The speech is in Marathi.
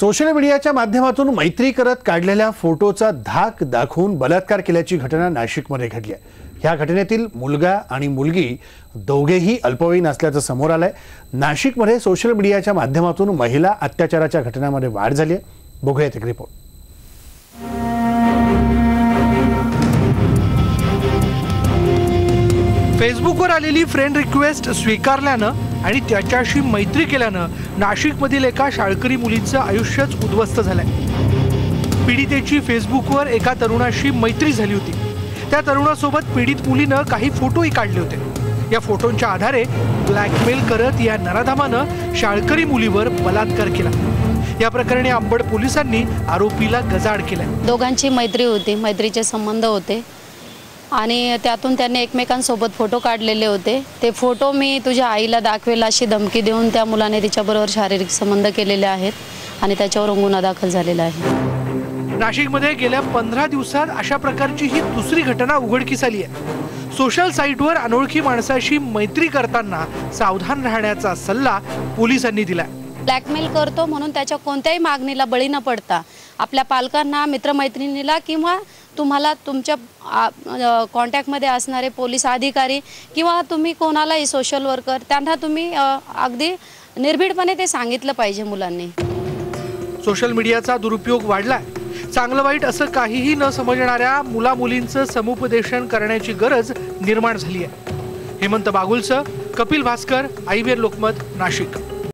सोशल मीडियाच्या माध्यमातून मैत्री करत काढलेल्या फोटोचा धाक दाखवून बलात्कार केल्याची घटना नाशिकमध्ये घडली आहे. ह्या घटनेतील मुलगा आणि मुलगी दोघेही अल्पवयीन असल्याचं समोर आलंय. नाशिकमध्ये सोशल मीडियाच्या माध्यमातून महिला अत्याचाराच्या घटनांमध्ये वाढ झाली आहे. बघूयात एक रिपोर्ट फेसबुकवर आलेली फ्रेंड रिक्वेस्ट स्वीकारल्यानं आणि त्याच्याशी मैत्री केल्यानं नाशिकमधील एका शाळकरी मुलीचं आयुष्यच उद्ध्वस्त झालंय. पीडितेची फेसबुकवर एका तरुणाशी मैत्री झाली होती. त्या तरुणासोबत पीडित मुलीनं काही फोटोही काढले होते. या फोटोंच्या आधारे ब्लॅकमेल करत या नराधामानं शाळकरी मुलीवर बलात्कार केला. या प्रकरणी अंबड पोलिसांनी आरोपीला गजाड केला दोघांची मैत्री होती मैत्रीचे संबंध होते. आणि त्यातून त्यांनी एकमेकांसोबत फोटो काढलेले होते. ते फोटो मी तुझ्या आईला दाखवेल अशी धमकी देऊन त्या मुलाने तिच्याबरोबर शारीरिक संबंध केलेले आहेत आणि त्याच्यावर गुन्हा दाखल झालेला आहे. नाशिकमध्ये गेल्या पंधरा दिवसात अशा प्रकारची ही दुसरी घटना उघडकीस आली आहे. सोशल साईटवर अनोळखी माणसाशी मैत्री करताना सावधान राहण्याचा सल्ला पोलिसांनी दिलाय. ब्लॅकमेल करतो म्हणून त्याच्या कोणत्याही मागणीला बळी न पडता आपल्या पालकांना मित्रमैत्रिणीला किंवा तुम्हाला तुमच्या कॉन्टॅक्टमध्ये असणारे पोलीस अधिकारी किंवा तुम्ही कोणालाही सोशल वर्कर त्यांना तुम्ही अगदी निर्भीडपणे ते सांगितलं पाहिजे मुलांनी. सोशल मीडियाचा दुरुपयोग वाढलाय. चांगलं वाईट असं काहीही न समजणाऱ्या मुला मुलींचं समुपदेशन करण्याची गरज निर्माण झाली आहे. हेमंत बागुलचं कपिल भास्कर आयव्हीआर लोकमत नाशिक.